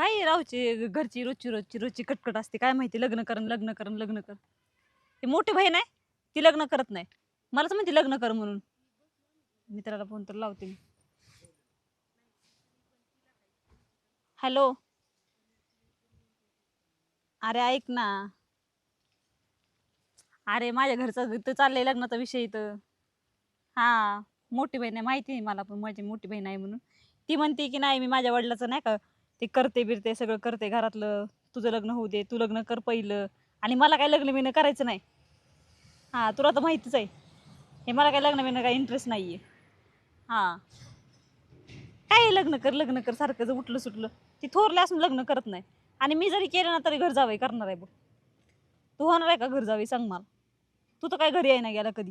काय राहूची? घरची रोजची रोजची रोजची कटकट असते. काय माहिती? लग्न कर लग्न कर लग्न कर. ती मोठी बहीण आहे ती लग्न करत नाही. मलाच म्हणते लग्न कर म्हणून. मित्राला फोन तर लावते मी. हॅलो अरे ऐक ना. अरे माझ्या घरचा इथं चाललंय लग्नाचा विषय इथं. हा मोठी बहीण आहे. माहिती आहे मला पण. माझी मोठी बहीण आहे म्हणून. ती म्हणते की नाही मी माझ्या वडिलाचं नाही का ते करते बिरते सगळं करते घरातलं. तुझं लग्न होऊ दे तू लग्न कर पहिलं. आणि मला काय लग्न बिग्न करायचं नाही. हां तुला तर माहितीच आहे. हे मला काय लग्न बिग्न काय इंटरेस्ट नाही आहे हां. काय लग्न कर लग्न कर सारखं जर उठलं सुटलं. ती थोरले असून लग्न करत नाही. आणि मी जरी केलं ना तरी घर जावं करणार आहे बघ. तू होणार आहे का घर जावे सांग मला. तू तर काय घरी आहे ना गेला कधी?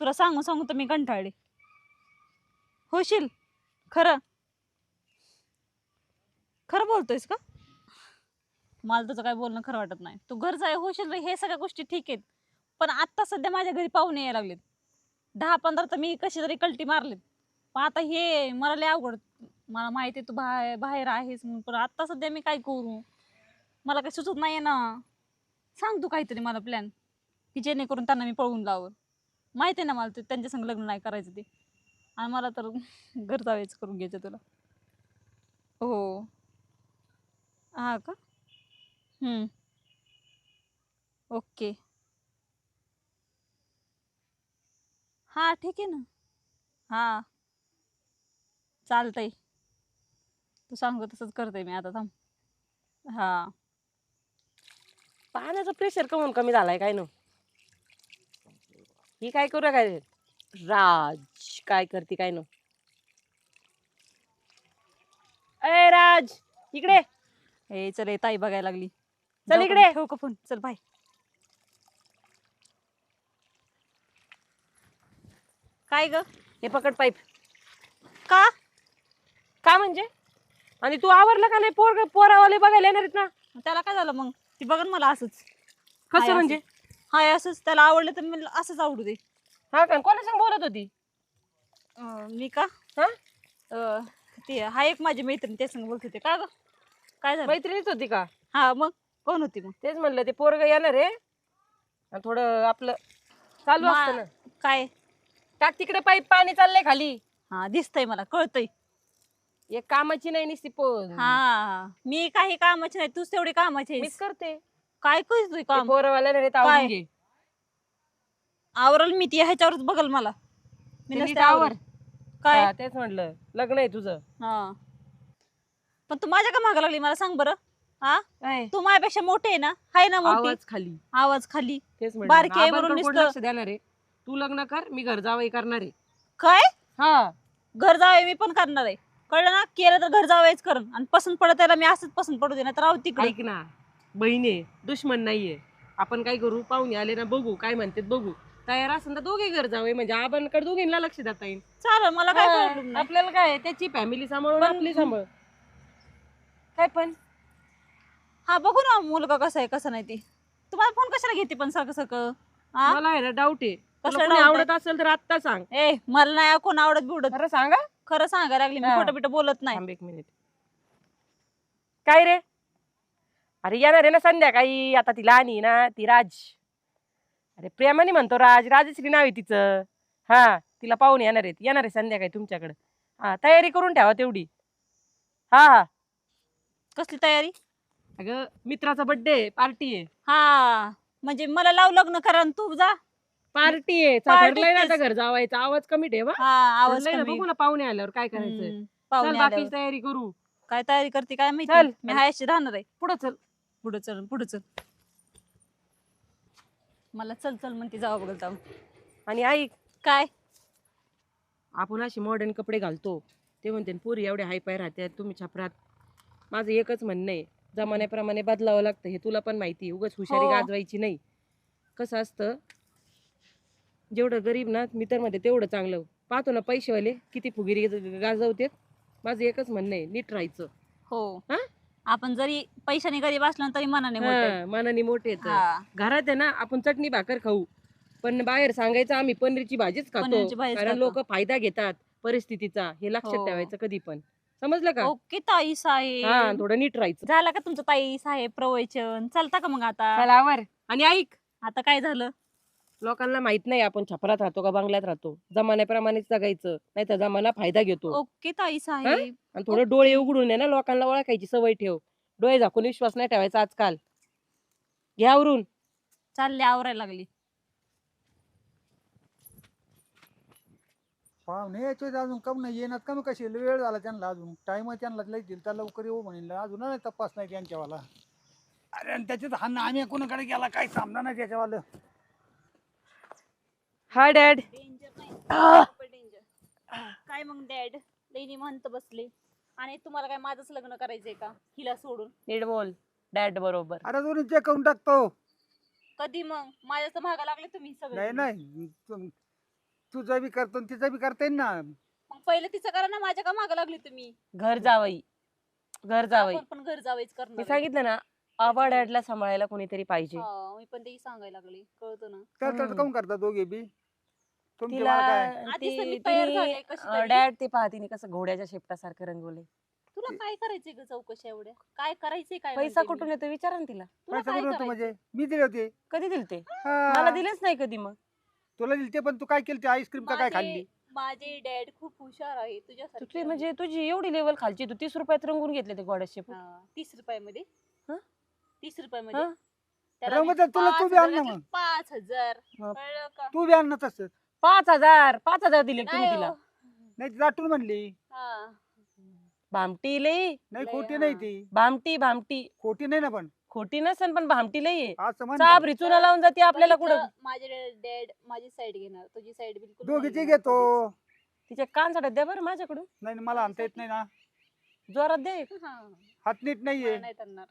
तुला सांगू सांगू तर मी कंटाळले. होशील? खरं? खरं बोलतोयस का? मला तुझं काय बोलणं खरं वाटत नाही. तू घर जाय होशील रे हे सगळ्या गोष्टी ठीक आहेत. पण आत्ता सध्या माझ्या घरी पाहुणे यायला लागलेत. दहा पंधरा तर मी कशी तरी कलटी मारलेत. पण आता हे मला लय अवघड मला माहिती आहे तू बाहेर बाहेर आहेस म्हणून पण आत्ता सध्या मी काय करू? मला काही सुचत नाही ना. सांग तू काहीतरी मला प्लॅन की जेणेकरून त्यांना मी पळवून लावं. माहिती आहे ना मला ते त्यांच्या संग लग्न नाही करायचं ते. आणि मला तर घर जावेच करून घ्यायचं तुला. हो. हा का? हम्म. ओके. हा ठीक आहे ना. हा. चालतंय. तू सांगू तसंच करते मी. आता थांब. हा. पाण्याचं प्रेशर कमून कमी झालाय काय न? ही काय करू काय राज काय करते काय न? अय राज इकडे. ए चल ए ताई बघायला लागली. चल जाऊ का इकडे. मग? ठेवू का फोन? चल बाय. काय ग? हे पकड पाईप. का? का म्हणजे? आणि तू आवरला का नाही? पोर पोरावाले बघायला येणार आहेत ना? त्याला काय झालं मग? ती बघन मला असंच. हाय कसं. म्हणजे? हाय असंच. त्याला आवडलं तर मी असंच आवडू दे. हा का? कोणा संग बोलत होती? अं, मी का? हा? अं, ती हा एक माझी मैत्रीण त्या संग बोलत होते. का ग? काय झालं? मैत्रिणीच होती का? हा मग? कोण होती मग? तेच म्हणलं ते पोरग येणार आहे. आणि थोडं आपलं चालू मा- असतं ना. काय? टाक तिकडे पाईप पाणी चाललंय खाली. हा दिसतंय मला कळतंय. एक कामाची नाही निसती पोर हा मी काही कामाची नाही तूच तेवढी कामाची मीच. करते. काय करतोय काम? पोरवाल्याला रे काय? आवरल मी ती ह्याच्यावरच बघल मला. मी नसते. काय? तेच म्हणलं लग्न आहे तुझं. हा. पण तू माझ्या का मागा लागली? मला सांग बरं. हा? काय? तू माझ्यापेक्षा मोठे आहे ना? हाय ना मोठी? आवाज खाली. आवाज खाली. तेच बारकी आहे म्हणलं म्हणून आपण कोण नुसतं- लक्ष देणार आहे? तू लग्न कर मी घर जावई करणार आहे. काय? हा. घर जावे मी पण करणार आहे. कळलं ना? केलं तर घर जावंच करण. आणि पसंत पडत त्याला मी असंच पसंत पडू दे ना तर राहू तिकडे. ऐक ना बहिणी दुश्मन नाहीये. आपण काय करू? पाहुणे आले ना बघू. काय म्हणतात बघू. तयार असेल तर दोघे घर जावे म्हणजे आपणकडे दोघींना लक्ष देता येईल. चालेल मला काय प्रॉब्लेम नाही. आपल्याला काय त्याची फॅमिली सांभाळून आपली सांभाळ. काय पण? हा बघू ना मुलगा कसा आहे कसा नाही ते. तुम्हाला फोन कशाला घेते पण सारखं सारखं? हा? मला आहे ना डाऊट आहे. तुला कसला कोणी doubt आवडत असेल तर आत्ता सांग. ए मला नाही कोण आवडत बिवडत. खरं सांगा? खरं सांगायला लागली मी हा. खोटं बिटं बोलत नाही. थांब एक मिनिट काय रे? अरे येणार आहे ना संध्याकाळी. आता ती लहानी आहे ना ती राज. अरे प्रेमाने म्हणतो राज. राजश्री नाव आहे तिचं. हा तिला पाहून येणार आहेत. येणार आहे संध्याकाळी तुमच्याकडे. हा तयारी करून ठेवा तेवढी. हा हा. कसली तयारी? अगं मित्राचा बर्थडे पार्टी आहे. हा म्हणजे मला लाव लग्न करा आणि तू जा. पार्टी आहे Party ठरलंय ना तेच. आता घर जावायचा आवाज कमी ठेवा. हा आवाज ठरलंय ना, कमी. बघू ना पाहुणे आल्यावर काय करायचं हम्म, चल पाहुणे बाकीची आल्यावर. तयारी करू. काय तयारी करते काय माहिती? चल. मी हायशी राहणार आहे. पुढं चल. पुढं चल पुढं चल. मला चल चल म्हणते जावं बघत जाऊ. आणि ऐक काय? आपण असे मॉडर्न कपडे घालतो. ते म्हणते पोरी एवढे हाय पाय राहतात तुम्ही छपरात माझं एकच म्हणणं आहे जमान्याप्रमाणे बदलावं लागतं हे तुला पण माहिती आहे उगाच हुशारी हो. गाजवायची नाही कसं असतं जेवढं गरीब ना मित्रमध्ये तेवढं चांगलं पाहतो ना पैसेवाले किती फुगिरी ग- गाजवतात माझं एकच म्हणणं आहे नीट राहायचं हो हा? आपण जरी पैशाने गरीब असलो ना तरी मनाने मोठे. हा, मनाने मोठे आहेत. हा. घरात आहे ना आपण चटणी भाकर खाऊ पण बाहेर सांगायचं आम्ही पनीरची भाजीच खातो पनीरची भाजीच कारण खातो. लोक फायदा घेतात परिस्थितीचा हे लक्षात हो. ठेवायचं कधी पण समजलं का? ओके ताई हा साहेब थोडं नीट राहायचं. झाला का तुमचं ताई साहेब प्रवचन? चालता का मग आता? चला आवर. आणि ऐक. आता काय झालं? लोकांना माहीत नाही आपण छपरात राहतो का बंगल्यात राहतो. जमान्याप्रमाणेच जगायचं नाही तर जमाना फायदा घेतो. ओके ताई साहेब. आणि थोडं डोळे उघडून आहे ना लोकांना ओळखायची सवय ठेव. डोळे झाकून विश्वास नाही ठेवायचा आजकाल. घ्यावरून चालले आवरायला लागली. पाहुणे यायचे अजून. कम नाही येणार? कमी कशी? वेळ झाला त्यांना अजून. टाइम त्यांना लई दिल. तर लवकर येऊ म्हणेल. अजून नाही तपास नाही त्यांच्यावाला. अरे आणि त्याच्यात हा आम्ही कोणाकडे गेला? काय सामना नाही त्याच्यावालं. हा डॅड. डेंजर नाही. danger. काय मग डॅड? लई म्हणत बसले. आणि तुम्हाला काय माझंच लग्न करायचंय का? हिला सोडून. नीट बोल. डॅड बरोबर. अरे दोन्ही चेक करून टाकतो. कधी मग? माझ्याच महागा लागले तुम्ही सगळे. नाही नाही. तुझं बी करतो आणि तिचं बी करता येईल ना. मग पहिलं तिचं करा ना माझ्या का मागा लागली तुम्ही? घर जावई. घर जावई. आपण पण घर जावेच मी करणार. सांगितलं ना आबा डॅडला सांभाळायला कोणीतरी पाहिजे. हा, मी पण ते सांगायला लागले कळतं ना. हम्म. काऊन करता दोघे बी? तिला मला काय? आधीच तर मी तयार झाले कशी तरी. डॅड ते पहा तिने कसं घोड्याच्या शेपटासारखं रंगवले तुला काय करायचंय ग चौकशी एवढ्या काय करायचंय काय पैसा म्हणते मी? कुठून येतो विचारा ना तिला. तुला पैसा काय कुठून होतो करायचंय? म्हणजे? मी दिले होते. कधी दिले ते हा. मला दिलेच नाही कधी मग. तुला दिले ते पण तू काय केलं? ते आईस्क्रीम का काय माझे- खाल्ली? माझे डॅड खूप हुशार आहे तुझ्यासारखे तुझी म्हणजे तुझी एवढी लेवल खालची तू तीस रुपयात रंगून घेतले ते हा, तीस रुपयामध्ये? हं? तीस रुपयामध्ये? हं? त्याला रंग मी तर तुला तू पाच बी आण हजार ना घातले, मग. पाच हजार. मग. कळलं का? तू बी आणणार तसंच पाच हजार पाच हजार दिले तुम्ही नाही तिला. हो. नाही ती दाटून म्हणली. हा. भामटी लई. नाही लय, खोटी हा. नाही ती. भामटी भामटी. खोटी नाही ना पण. खोटी नसन पण भामटी लई आहे. असं म्हण चाप रिचून लावून जाते आपल्याला कुठं? माझे डॅड माझी साईड घेणार. तुझी साईड बिलकुल दोघीचे नाही. घेणार घेतो. तिच्या कान साड्यात द्या बरं माझ्याकडून. नाही नाही, मला आणता येत नाही ना. जोरात दे. कधीच. हा, हात नीट नाहीये. मला नाही.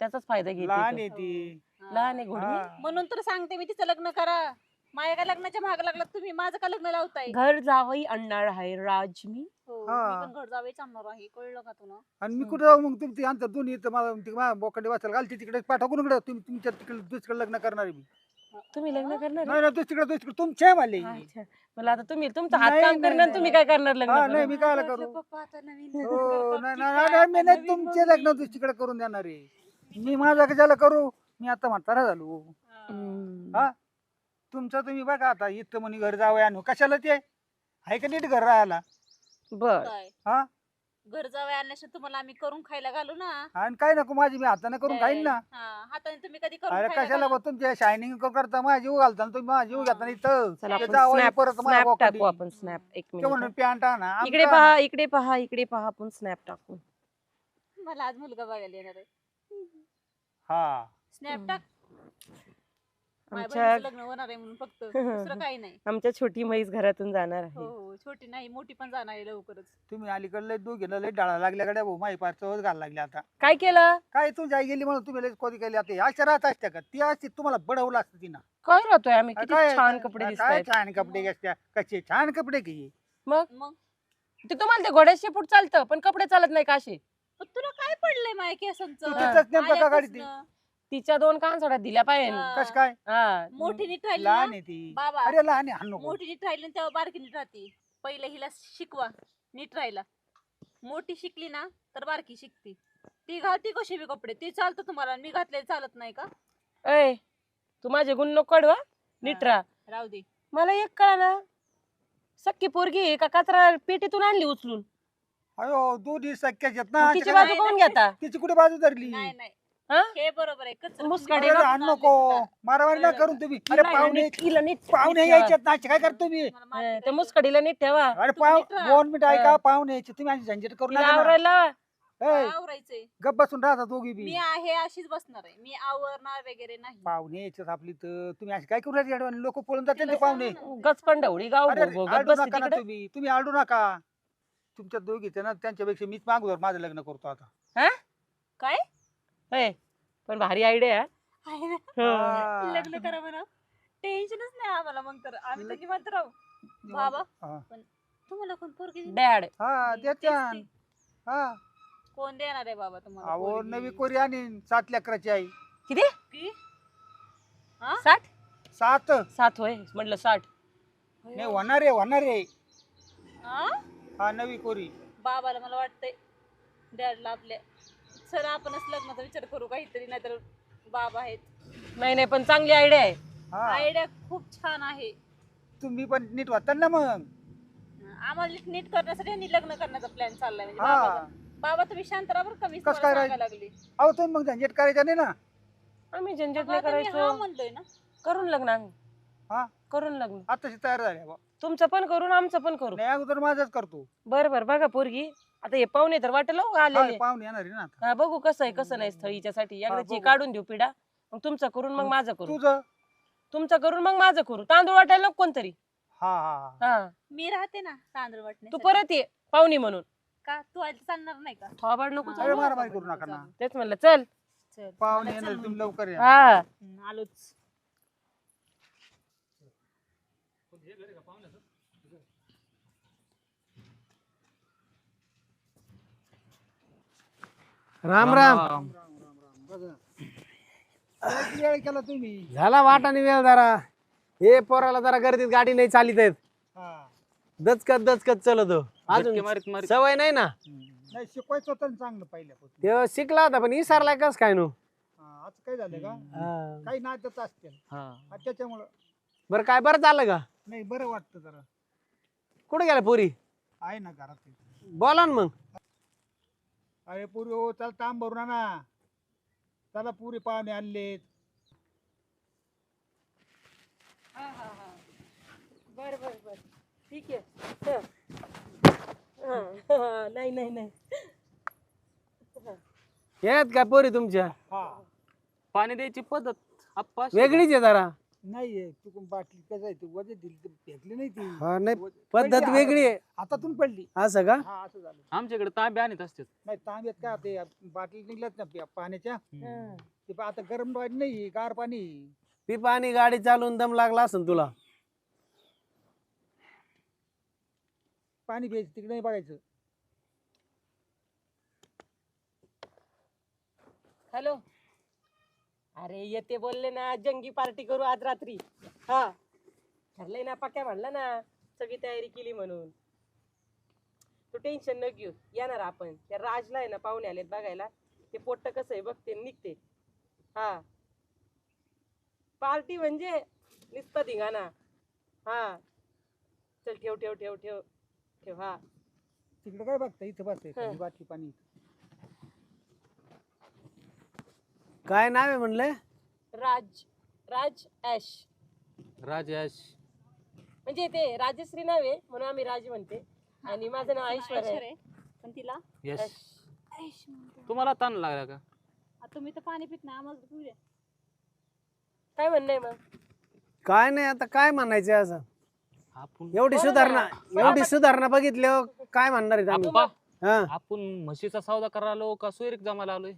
त्याचाच फायदा लहान घेते आहे ती. हा. लहान आहे घोडी. हा. म्हणून तर सांगते मी तिचं लग्न करा. माझ्या काय लग्नाच्या महाग लागलात तुम्ही माझं का लग्न लावताय घर जावई आणणार आहे राज मी हो, हा. मी पण घर जावेच आणणार आहे कळलं का तुला आणि मी. कुठं जाऊ मग तुमची अंतर दोन्ही इथं मला ती माझ्या बोकडे वाचायला घालते तिकडे पाठवून इकडे तुम्ही तुमच्या तिकडे दुसरीकडे लग्न करणार आहे मी तुम्ही लग्न करणार आहे? नाही नाही दुसरीकडे दुसरीकडे तुमचे माले अच्छा. मला आता तुम्ही तुमचं हात नाही, काम नाही, करणार नाही, तुम्ही. काय करणार लग्न हा, करून? नाही, मी काय करू? पप्पा आता नवीन हो नाही मी नाही नवीन तुमचे. लग्न दुसरीकडे करून देणार आहे मी माझ्या कशाला करू मी आता म्हातारा झालो हा. हम्म. हा तुमचं तुम्ही बघा आता इथं म्हणे घर जावं आणू. कशाला ते? आहे का नीट घर राहायला? बर. काय? हा? घर जावं आणल्याशिवाय तुम्हाला आम्ही करून खायला घालू ना. आणि काय नको माझी मी हाताने करून खाईन ना. हा, हाताने तुम्ही कधी करून अरे खायला कशाला घाला? बा तुमच्या शायनिंग करता? माझा जीव घालता आणि तुम्ही माझा जीव घेता इथं. चला ते आपण जावं snap- परत मला snap बोकाडी. टाकू आपण स्नॅप एक ते म्हणून मिनिट पॅन्ट आणा. इकडे आमचा- पहा इकडे पहा इकडे पहा आपण स्नॅप टाकू. मला आज मुलगा बघायला येणार आहे. हा. स्नॅप. टाक. आमच्या बहिणीचं लग्न होणार आहे म्हणून फक्त. दुसरं काही नाही. आमच्या छोटी म्हैस घरातून जाणार हो आहे. हो छोटी नाही मोठी पण जाणार आहे लवकरच. तुम्ही अलीकडे दोघीला लय डाळा लागल्या गड्या भाऊ. माही पार चवच घालायला लागली आता. काय केलं? काय तू जाई गेली म्हणून तुम्ही लय कधी केली आता. अशा राहत असत्या का? ती असती तुम्हाला बडवलं असतं तिनं. काय राहतोय आम्ही? किती काय- छान कपडे काय दिसतायत. छान कपडे असत्या कसे छान कपडे की? मग? मग? ते तुम्हाला ते घोड्याचे शेपूट चालतं पण कपडे चालत नाही का असे? पण तुला काय पडलंय माझ्या केसांचं? तू तिथंच नेमकं का काढते? आल्यापासनं. तिच्या दोन कानसाड्या दिल्या पाहिजे. कस काय? हा. मोठी नीट राहिली लहान ना? आहे ती. बाबा अरे लहान आहे हाण नको. मोठी नीट राहिली ना तेव्हा बारकी नीट राहते. पहिले हिला शिकवा नीट राहिला मोठी शिकली ना तर बारकी शिकती. ती घालती कशी बी कपडे? ती चालतं तुम्हाला मी घातले चालत नाही का? अय तू माझे गुण नको काढू हा. नीट राहा. राहू दे. मला एक कळा ना सक्की पोरगी आहे का? कचरा पेटीतून आणली उचलून. अयो दोन्ही सख्याच आहेत ना मग तिची तिच्या- बाजू नाही, कोण. घेता? तिची कुठे बाजू धरली? नाही नाही. हा? बरोबर आहे कचरा अरे नको. कळलं करून तुम्ही. अरे नाही, पाहुणे नीट- हिला नीट- पाहुणे ठेवा. यायच्यात ना काय करता तुम्ही? हा, काय त्या ते? मुस्कडीला नीट ठेवा. अरे पाव. दोन मिनिट ऐका. पाहुणे यायचे. तुम्ही अशी झंझट करू तिला नका ना. आवरायला लावा. ए, आवरायचंय. गप्प बसून राहता दोघी बी. मी आहे अशीच बसणार आहे. मी आवरणार वगैरे नाही. पाहुणे यायच्यात आपली तर. तुम्ही अशी काय करू राहिले लोक पळून जाते तिला ते पाहुणे. सांगा ना. गचकन ढवळी गाव अरे भोगत आरडू नका ना तिकडे. तुम्ही. तुम्ही आरडू नका. तुमच्या दोघीचे ना त्यांच्यापेक्षा मीच मागू माझं लग्न करतो आता. काय? होय. पण भारी आयडिया आहे ना? हा. लग्न करा म्हणा टेन्शनच नाही आम्हाला मग तर आम्ही तर निवांत राहू बाबा हा. तुम्हाला कोण पोरगी? डॅड हा तेच देत्या. हा कोण देणार आहे बाबा तुम्हाला अहो पोरगी? नवी कोरी आणि सात लेकराची आई किती की? हा? साठ सात सात होय म्हटलं साठ नाही होणार आहे होणार आहे हा? हा नवी कोरी बाबाला मला वाटतंय डॅडला आपल्या सर आपणच लग्नाचा विचार करू काहीतरी नाहीतर बाबा आहेत. नाही नाही पण चांगली आयडिया आहे. हा. आयडिया खूप छान आहे. तुम्ही पण नीट वाटता ना मग. आम्हाला नीट करण्यासाठी यांनी लग्न करण्याचा प्लॅन चाललाय. म्हणजे हा. बाबाचा बाबा तुम्ही शांत राहा बरं का मी कसं तुम्हाला काय सांगायला लागली. अहो तुम्ही मग झंझट करायचा नाही ना. आम्ही झंझट नाही आता मी हा करायचो म्हणलोय ना. करून लग्न आम्ही. हा? करून लग्न. आताशी तयार झाले. तुमचं पण करून आमचं पण करू. नाही अगोदर माझाच करतो. बर बर बघा पोरगी. आता हे पाहुणे तर वाटेल हो आलेले. पाहुणे येणार आहे ना आता. हा, बघू कसं आहे कसं नाही स्थळीच्यासाठी. एकदाची बघू. काढून देऊ पिढा. मग तुमचं करून मग माझं करू तुझं? तुमचं करून मग माझं करू. तांदूळ वाटायला नको कोणतरी. हा हा हा. हा. मी राहते ना तांदूळ वाटणे तू परत ये पाहुणी म्हणून. का? तू आज चालणार नाही का? थोबाड नको. चालू. अरे मारामारी करू नका ना. तेच म्हणलं चल. चल. पाहुणे येणार. तुम्ही लवकर या. हा. हम्म, आलोच. राम राम. वेळ केला तुम्ही झाला वाटाने वेळ जरा. हे पोराला जरा गर्दीत गाडी नाही चालित आहेत. हा. दचकत दचकत चलतो अजून सवय नाही ना? नाही शिकवायचं होतं ना चांगलं पहिल्यापासून. ते शिकला होता पण विसरलाय कस काय नो? हा, आज काय झालं का? हा. काही नाचत असतील. हा, त्याच्यामुळं. बरं काय बरं चाललं का? नाही बरं वाटतं जरा. कुठे गेला पोरी? आहे ना घरात. ते. बोला ना मग. अरे पुरी हो चल तांब भरून आणा. चला पुरी पाहुणे आणलेत. बर बर बर. ठीक आहे. हा. हा, नाही नाही नाही. येत काय पोरी तुमच्या? हा. पाणी द्यायची पद्धत. आप्पा वेगळीच आहे जरा. नाही चुकून बाटली कसं आहे ती वजे दिली तर फेकली नाही ती. हा नाही वजे- पद्धत पडली वेगळी आहे. हातातून पडली. असं का? हा असं झालं. आमच्याकडे तांबे आणत असतात. नाही तांब्यात काय ते बाटली निघल्यात ना प्या- पाण्याच्या. ते आता गरम पाणी नाही गार पाणी. ती पाणी गाडी चालवून दम लागला असेल तुला. पाणी प्यायचं तिकडे नाही बघायचं. हॅलो. अरे येते बोलले ना जंगी पार्टी करू आज रात्री. हा. ठरलंय ना पक्या म्हणला ना सगळी तयारी केली म्हणून. तू टेन्शन न घेऊ येणार आपण. त्या राजला आहे ना पाहुणे आलेत बघायला. ते पोट्ट कसं आहे बघते आणि निघते. हा. पार्टी म्हणजे नुसतं धिंगाणा. हा. चल ठेव ठेव ठेव ठेव ठेव हा. तिकडे काय बघता इथं बसते हा. बाटली पाणी काय नाव आहे म्हणलं? राज राज ॲश राजेश म्हणजे ते राजश्री नाव आहे म्हणून आम्ही राज म्हणते. आणि माझं नाव ऐश्वर्या आहे. आहे. पण तिला? यश ऐश. ऐश म्हणते. तुम्हाला ताण लागला का? आता तुम्ही तर पाणी पित नाही आम्हाला तर पिऊ द्या. काय म्हणणं आहे मग? काय नाही आता काय म्हणायचं असं? आपण एवढी बरं सुधारणा ना. एवढी सुधारणा बघितल्यावर काय म्हणणार आहेत आम्ही? आप्पा हा. आपण म्हशीचा सौदा करायला आलो का सोयरीक जमायला आलोय.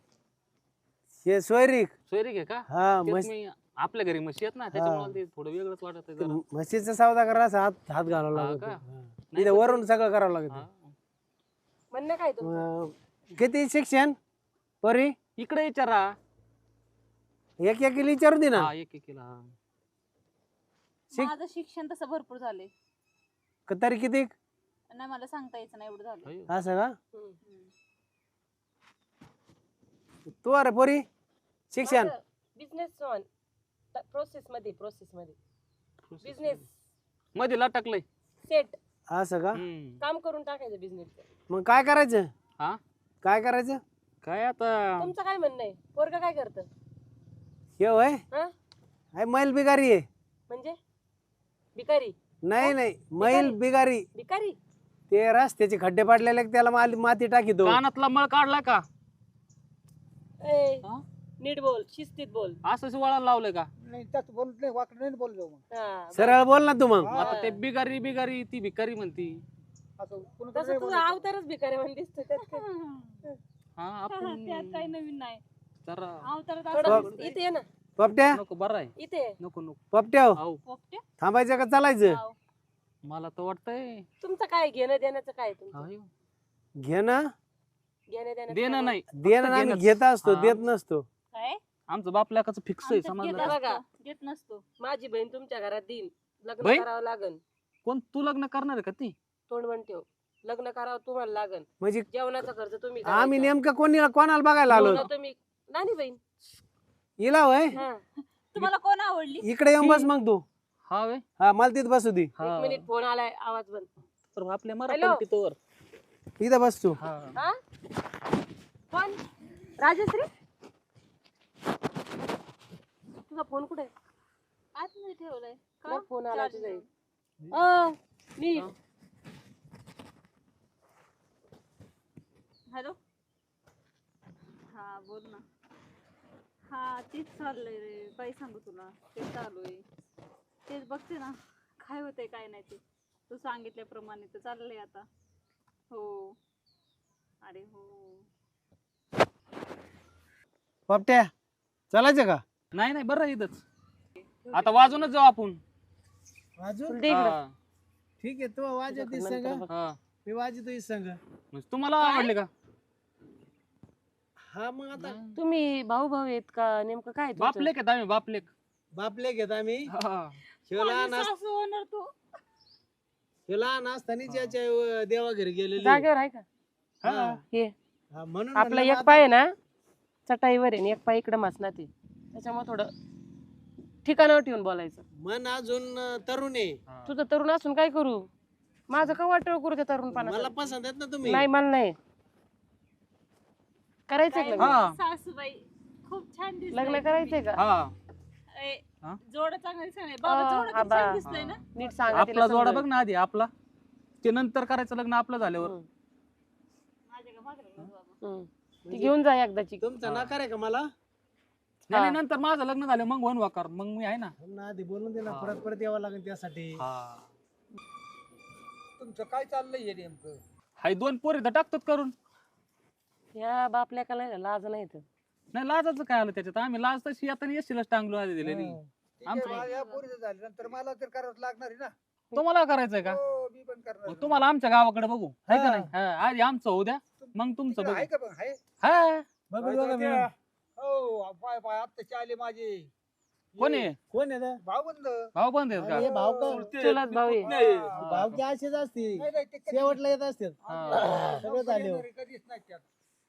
हे सोयरीक. सोयरीक आहे का? हा तेच म्हस मी आपल्या घरी म्हशी आहेत ना त्याच्यामुळे ते थोडं वेगळंच वाटत आहे जरा. म्हशीचा सौदा करायला असं हात हात घालावा हा लागत. का? हा. इथे वरून सगळं करावं लागत. हा. म्हणणं काय तुमचं? अं, किती शिक्षण? परी? इकडे विचारा. एक एक विचारू दे ना. हा एक एक केला शिक- माझं शिक्षण तसं भरपूर झाले क- तरी किती? नाही मला सांगता यायचं नाही एवढं झालं. असं का? हम्म. तू अरे पोरी? शिक्षण. बिझनेस ऑन प्रोसेस मध्ये प्रोसेस मध्ये. बिझनेस मध्ये. लटकलंय. सेट असं का? हम्म. काम करून टाकायचं बिझनेस मग काय करायचं? हा? काय करायचं? काय आता? तुमचं काय म्हणणं आहे? पोरग काय करतं? हे होय? हा? आहे मैल बिगारी आहे. म्हणजे? भिकारी? नाही नाही. मैल बिगारी. भिकारी? ते रस्त्याचे खड्डे पाडलेले आहेत, त्याला माल- माती टाकी दो कानातला मळ काढलाय का? ए, हा? नीट बोल शिस्तीत बोल. असंच वळण लावलंय का? नाही त्यात बोलत नाही वाकडं नाही बोल जाऊ मग. हा, सरळ बोल ना तू मग. आता ते बिगारी बिगारी ती भिकारी म्हणती. असं तसं नाही तुझा. अवतारच भिकारी म्हणून दिसतो त्यात काय. हा आपण त्यात काही नवीन नाही. जरा अवतारात थोडं असं इथे ये ना. पपट्या? नको बरं आहे. इथे ये. नको नको. पपट्या हो. थांबायचं का चालायचं? हाव. मला तर वाटतंय. तुमचं काय घेणं देण्याचं काय तुमचं? घेणं? देण्याचं देणं? नाही. देणं आम्ही घेणंच. घेत असतो हा. देत नसतो. काय? आमचं बाप लेकाचं फिक्स आहे आमच्यात घेत समजलं बघा. असतो, घेत नसतो. माझी बहीण तुमच्या घरात देईन. लग्न बहीण? करावं लागन. कोण? तू लग्न करणार आहे का ती? तोंड बंद ठेव. लग्न करावं तुम्हाला लागन. म्हणजे जेवणाचा खर्च तुम्ही आम्ही करायचा. नेमकं कोणी कोणाला बघायला आलो? तुम्ही. नानी बहीण. होय हा. तुम्हाला कोण आवडली? इकडे येऊन बस मग तू. हा वे हा मला तिथं बसू दे. हा. एक मिनिट फोन आलाय आवाज बंद. तर आपल्या Hello? मरा तिथवर इथं बस तू. हा. हा? कोण? राजश्री? तुझा फोन कुठे आतमध्ये ठेवलंय. तुला फोन आला Charge तुझा वर. एक. अं, नीट हॅलो? हा बोल ना. हा तेच चाललंय रे. काय सांगू तुला. तेच चालू आहे तेच बघते ना काय होतंय काय नाही ते. तू सांगितल्याप्रमाणे तर चाललंय आता. हो. अरे हो. पपट्या चालायचं का? नाही नाही बरं इथंच. आता वाजूनच जाऊ आपण. वाजून? दे इकडं. हा, ठीक आहे तू वाजत. हा. मी वाजतो संग. म्हणजे तुम्हाला आवडले का? हा मग आता तुम्ही भाऊ भाऊ आहेत का? नेमकं काय तुमचं? बापलेक आहेत आम्ही बापलेक बापले घेत आम्ही. हा. ह्यो लहान माझी अस- सासू होणार तू. ह्यो लहान असताना ज्याच्या अं, देवा घरी गेलेली. जागेवर आहे का? हा. हे. हा, म्हणून आपला म्हणलं एक पाय आहे ना चटाईवर आहे आणि एक पाय इकडे मासना ते त्याच्यामुळे थोडं ठिकाणावर ठेवून बोलायचं. मन अजून तरुण आहे. तुझं तरुण असून काय करू? माझं का वाटळ करू त्या तरुणपणा मला पसंत आहेत ना तुम्ही. नाही मला नाही. करायचंय का लग्न? हा. सासूबाई खूप छान लग्न करायचंय का? हा. ए, हा? जोड चांगलं दिसतंय बाबा अं, जोड किती आबा. छान दिसतंय ना? नीट सांगा आपला तिला जोडा समजावून. बघ ना आधी आपला. ते नंतर करायचं लग्न आपलं झाल्यावर. हम्म, माझ्या का मागं लागलं बाबा. हम्म. ती घेऊन जा एकदाची. तुमचा. नकार आहे का मला? नाही नाही, नंतर माझं लग्न झालं मग वन वाकार मग मी आहे ना. ना आधी बोलून दे ना हा. परत परत यावं लागेल त्यासाठी. हा. तुमचं काय चाललंय हे नेमकं? हाय दोन पोरी तर टाकतात करून. या बापल्या का लाज नाही तर नाही लाजाचं काय आलं त्याच्यात? आम्ही लाज तशी आता येशीलच टांगलो आधी दिलेली. ठीक आहे, आमचं- पोरीचं झालं नंतर मला तर लागणार आहे ना. तुम्हाला करायचंय का? हो मी पण करणार मग आहे. तुम्हाला आमच्या गावाकडे बघू आहे का हा. नाही? हा, आधी आमचं होऊ द्या मग तुमचं तिकडं बघू. आहे का पण आहे? हा. बघू बघा? मिळून. हो पाय पाय आत्ताचे आले माझे. कोण आहे? कोण आहे ते? भाऊ बंद आहेत अरे का भाऊ का चुलत भाऊ आहे. हा. भावकी असेच असते नाही, नाही, ते कधी- शेवटला येत असतात हा. सगळं झाले हो. येणारे कधीच नाही त्यात.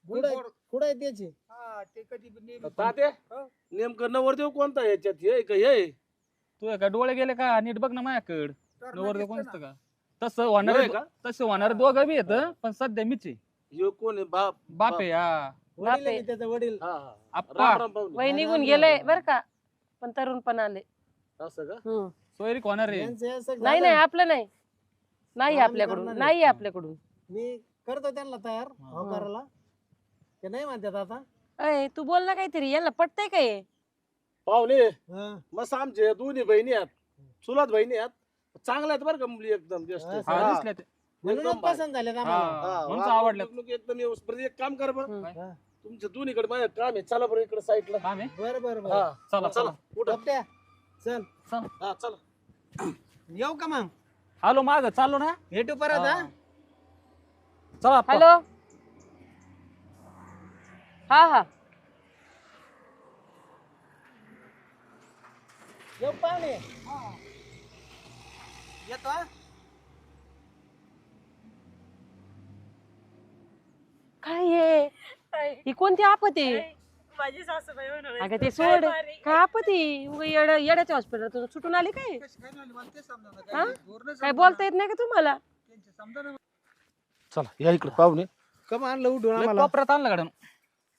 कुठं आहे त्याची? हा, ते कधी पण नेहमी- तात्या हो. नेमकं नवरदेव कोणता आहे याच्यात? हे का हे तू का? डोळे गेले का? नीट बघ ना माझ्याकड. तर नवरदेव दिसतं कोणतं ना. का? तसं होणार होय का? तसं होणार दोघं बी येत पण सध्या मीच आहे. ह्यो कोण आहे? बाप. बाप आहे हा. वडील आहे. की त्याचा वडील? हा हा. आप्पा राम राम पाहुणे वय राम निघून गेलंय. बर का पण तरुण पण आले असं का हम्म. सोयरीक होणार आहे यांचं हे असं नाही झालं. नाही आपलं नाही नाही आम्ही आपल्याकडून करणार आहे. नाही आपल्याकडून मी करतो त्यांना तयार हा. करायला ते नाही म्हणतात आता अय तू बोल ना काहीतरी याला पटतंय काय पाहुणे हा. मस्त आमचे दोन्ही बहिणी आहेत चुलत बहिणी आहेत चांगल्या आहेत बरं का मुली एकदम जास्त हा, हा हा. दिसल्या ते. म्हणूनच एकदम भारी. पसंत झाले हा, आम्हाला म्हणून आवडलं एकदम व्यवस्थित. बरं, एक काम कर बरं. हा. तुमच्या दोन्हीकडे माझं काम आहे. चला बरं इकडे साईडला काम आहे? बरं बरं हा. चला चला चला. उठा. पप्प्या, चल. हा चला. येऊ का मग? आलो माग चाललो ना? भेटू परत हा? हा. चला आप्पा. हॅलो. हा हा. येऊ पाहुणे येतो हा काय हे काय? ही कोणती आपत आहे माझी सासूबाई. अगं ते सोड. काय आपत आहे उगा येड येड्याच्या हॉस्पिटल सुटून आली काय? कशी काय मला ते समजा हा? बोलता येत नाही. का तुम्हाला? त्यांचे समजा ना. चला या इकडे पाहुणे कम आणलं उठून लय आम्हाला. कोपऱ्यात आणलं गाड्या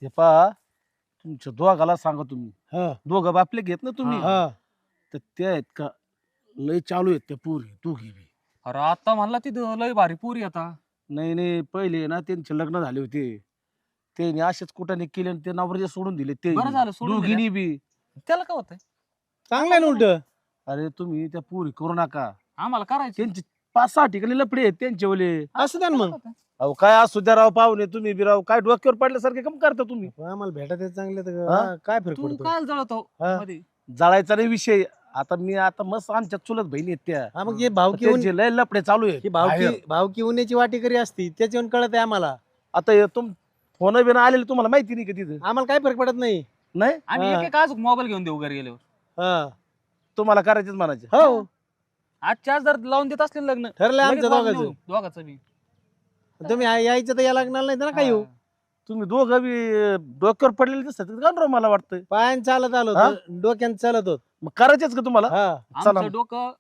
हे पहा तुमच्या दोघाला सांगा तुम्ही. हा. दोघं बापले घेत ना तुम्ही? हा. तर ते आहेत का? लय चालू आहेत त्या पुरी दोघी बी. अरे आता म्हणला तिथं लय भारी पुरी आता. नाही नाही पहिले ना त्यांचे लग्न झाले होते. त्यांनी असेच कुठाने केले आणि ते नवऱ्याचे सोडून दिले ते. बरं झालं सोडून. दोघींनी बी. त्याला काय होतंय? चांगलं आहे ना उलट. अरे तुम्ही त्या पुरी करू नका. आम्हाला करायचे. त्यांचे पाच सहा ठिकाणी लपडे आहेत त्यांचे वले. असू द्या ना मग. अहो काय असू द्या राव पाहुणे तुम्ही बी राव. काय डोक्यावर पडल्यासारखे कम करता तुम्ही? आम्हाला भेटत आहे चांगले तर हा? हा, काय फरक तू पडतो? काय जळतो हा. मध्ये? जळायचा नाही विषय. आता मी आता मस्त आमच्या चुलत बहिणी आहेत त्या. हा मग हे भावकी ऊन- त्यांचे लय लपडे चालू आहेत. ही बाहेर. भावकी भावकी उन्याची वाटी करी असती त्याच्यावरून कळत आहे आम्हाला. आता हे तुम फोन बिन आलेले तुम्हाला माहिती नाही का तिथं? आम्हाला काय फरक पडत नाही. नाही? आम्ही हा. एक एक आज मोबाईल घेऊन देऊ घरी गेल्यावर. हा. तुम्हाला करायचेच म्हणायचे. हो. आजच्या आज जर लावून देत असले लग्न ठरलं लगेच आमचं वाजून दोघांचं. येऊ, दोघांचं बी. तुम्ही या- यायचं तर या लग्नाला नाही तर ना काय येऊ. तुम्ही दोघं बी डोक्यावर पडलेले दिसतात का राव मला वाटतं पायान चालत आलो हा? होतो, डोक्यानं चालत होत. मग करायचेच का तुम्हाला? हा. चला आमचं डोकं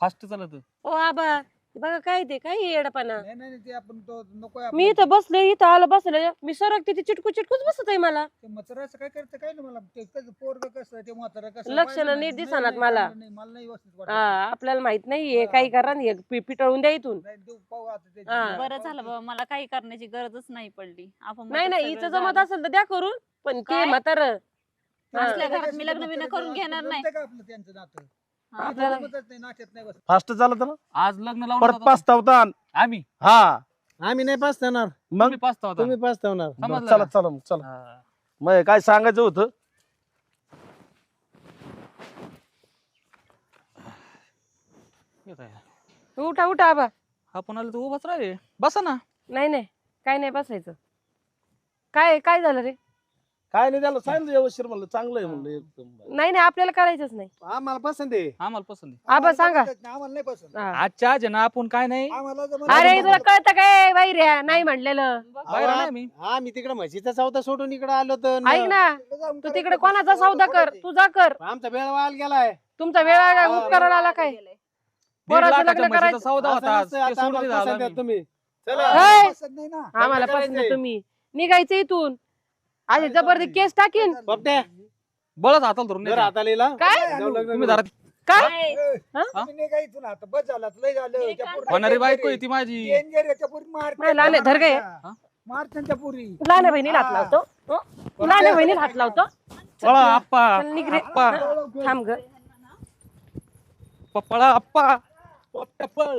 फास्ट चालत. ओ आबा बघा काय ते काय येडपणा नाही नाही नाही, ते आपण तो नको मी इथं बसले इथं आलं बसले मी सरकते ती चिटकू चिटकूच बसत आहे मला मचराचं काय करतं काय नाही मला ते कसं पोरग कसं ते म्हातारं कसं लक्षणं पाहिलं नीट नाही, दिसेनात नाही, मला. चांगलं नाही, मला नाही व्यवस्थित वाटत. हा आपल्याला माहीत नाहीये हा. काही करा नाही पि- पिटळून द्या इथून नाही, देऊ, पाहू आता ते. हा. बरं झालं बाबा मला काही करण्याची गरजच नाही पडली आपण नाही नाही हिचं जमत. असेल तर द्या करून पण ते काय? म्हातार असल्या घरात मी लग्न बिग्न करून घेणार नाही. का आपलं त्यांचं नातं. आपल्याला- फास्ट चालत ना? आज लग्न लावून परत जातो. पाचतावता आम्ही? हा. आम्ही नाही पाचतावणार मग? तुम्ही पाचता होता तुम्ही समजलं चला? चला मग चला. हा. मग काय सांगायचं होतं. उठा उठा आबा. आपण आलो तर उभाच राहिले. बसा ना. नाही नाही. काय नाही बसायचं. काय काय झालं रे? काय नाही त्याला सांगितलं व्यवस्थित म्हणलं चांगलं आहे म्हणलं एकदम नाही नाही आपल्याला करायचंच नाही आम्हाला पसंत आहे आम्हाला पसंत आहे. आबा सांगा आम्हाला नाही, आम्हाला नाही पसंत हा. आजच्या आज आहे ना आपण काय नाही आम्हाला जमत अरे. तुला कळतं काय बाई रे नाही म्हणलेलं बाहेर नाही मी तिकडे म्हशीचा चौथा सोडून इकडे आलो तर ऐक ना तिकडे जाऊन तू. तिकडे कोणाचा सौदा कर तू जा कर आमचा वेळ वाल गेलाय तुमचा वेळा हा. उपकाराला आला काय दीड पोराचं लाखाच्या लग्न म्हशीचा करायचं. सौदा असं होता आज. नसतं, ते आता सोडून आम्हाला दिलं पसंत आहे आम्ही. तुम्ही चला, हे! पसंत नाही ना आम्हाला पसंत. तुम्ही निघायचं इथून आधी जबरदस्त केस टाकीन बापट्या बळच हाताला धरून. हाताला येला. काय जाऊ लग्न तुम्ही करू. जरा काय ए, हा? तुम्ही नाही काय इथून आता बस झाला लय झालं हे त्या काय पोरीला होणारी danger बायको आहे. आहे ती माझी danger आहे, त्या पोरी मारते. नाही, लाले, धर गं हे. हा? मार त्यांच्या पोरी लहान बहिणीला हात लावतो हं? लहान बहिणीला हात लावतो पळा आप्पा चल निघ रे. आप्पा थांब ग पळा आप्पा पळ